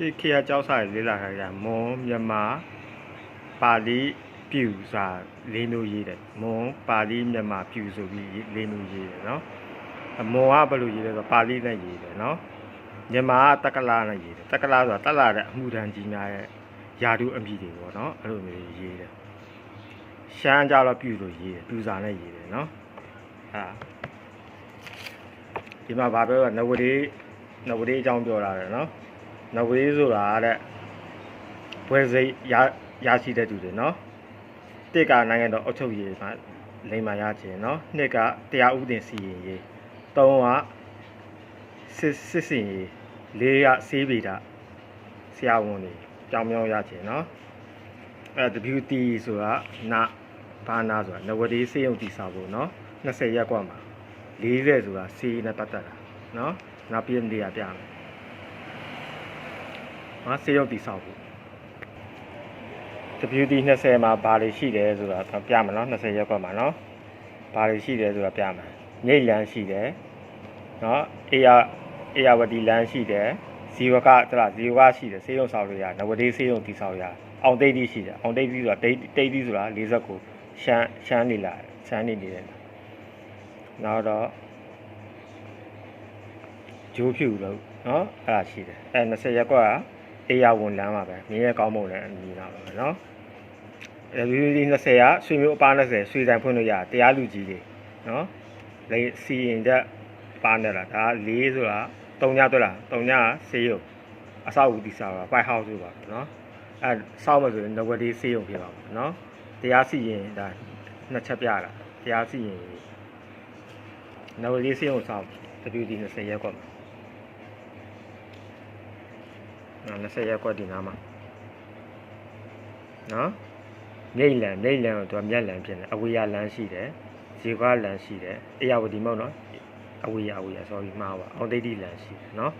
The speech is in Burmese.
ရှေးခေတ်ကြောက်စာရေးလာခါကြမွန်မြန်မာပါဠိပြူစာလေးမျိုးရေးတယ်မွန်ပါဠိမြန်မာပြူဆိုပြီးလေးမျိုးရေးတယ်နော်အမွန်ကဘယ်လိုရေးလဲဆိုတော့ပါဠိနဲ့ရေးတယ်နော်မြန်မာကတက္ကလာနဲ့ရေးတယ်တက္ကလာဆိုတာတက်လာတဲ့အမှုထမ်းကြီးများရဲ့ယာတုအမည်တွေပေါ့နော်အဲ့လိုမျိုးရေးတယ်ရှမ်းကြတော့ပြူလို့ရေးတယ်ပြူစာနဲ့ရေးတယ်နော်အာဒီမှာဗာပြောကနဝတိနဝတိအကြောင်းပြောလာတယ်နော် နဝေးဆိုတာတဲ့ဘွဲစိတ်ရရရှိတဲ့သူတွေနော်တစ်ကနိုင်ငံတော်အုပ်ချုပ်ရေးမှာလိမ္မာရခြင်းနော်နှစ်ကတရားဥပဒေစီရင်ရေးသုံးကစစ်စစ်စင်ရေးလေးကစေးပေတာဆရာဝန်တွေကြောင်းမြောင်းရခြင်းနော်အဲ WT ဆိုတာနာဘာနာဆိုတာနဝတိစေယုံတိစာဖို့နော်20ရက်ကမှာ40ဆိုတာစီးနဲ့ပတ်သက်တာနော်နောက်ပြည့်နေရပြမယ် ငါစေရုပ်တည်ဆောက်ဖို့ WD 20မှာဘာတွေရှိတယ်ဆိုတာတော့ပြမယ်နော်20ရက်ကွက်မှာနော်ဘာတွေရှိတယ်ဆိုတာပြမယ်မြိတ်လန်းရှိတယ်နော်အေယာအေယာဝတီလန်းရှိတယ်ဇီဝကတလားဇီဝကရှိတယ်စေရုံဆောက်လို့ရနဝဒေးစေရုံတည်ဆောက်ရအောင်တိတ်တိရှိတယ်အောင်တိတ်တိဆိုတာတိတ်တိတ်တိဆိုတာ40ကိုရှမ်းရှမ်းနေလာရှမ်းနေနေတယ်နောက်တော့ဂျိုးဖြူလို့နော်အဲ့ဒါရှိတယ်အဲ20ရက်ကွက်က အေးရဝန်လမ်းပါပဲမြင်းရဲ့ကောင်းမုံလည်းအမြင်လာပါပဲเนาะအဲ VVD 20ကဆွေမျိုးအပား20ဆွေတိုင်ဖွင့်လို့ရတရားလူကြီးတွေเนาะလေစီရင်တဲ့ပါနေလားဒါ၄ဆိုတာ၃ညတွေ့လား၃ညဆေးရုံအဆောက်အဦတိစားပါပိုက်ဟောက်ဆိုပါเนาะအဲစောက်မယ်ဆိုရင်နဝတီဆေးရုံဖြစ်ပါမယ်เนาะတရားစီရင်ဒါနှစ်ချက်ပြတာတရားစီရင်နဝတီဆေးရုံစောက် WD 20ရက်ကွ 20ရက်ကွက်ဒီနားမှာနော်မြိတ်လန်မြိတ်လန်ကိုသူကမြက်လန်ဖြစ်နေအဝေးရလန်ရှိတယ်ဇေကွာလန်ရှိတယ်အေယဝတီမဟုတ်နော်အဝေးရအဝေးရ sorry မှားပါအောင်သိတိလန်ရှိတယ်နော်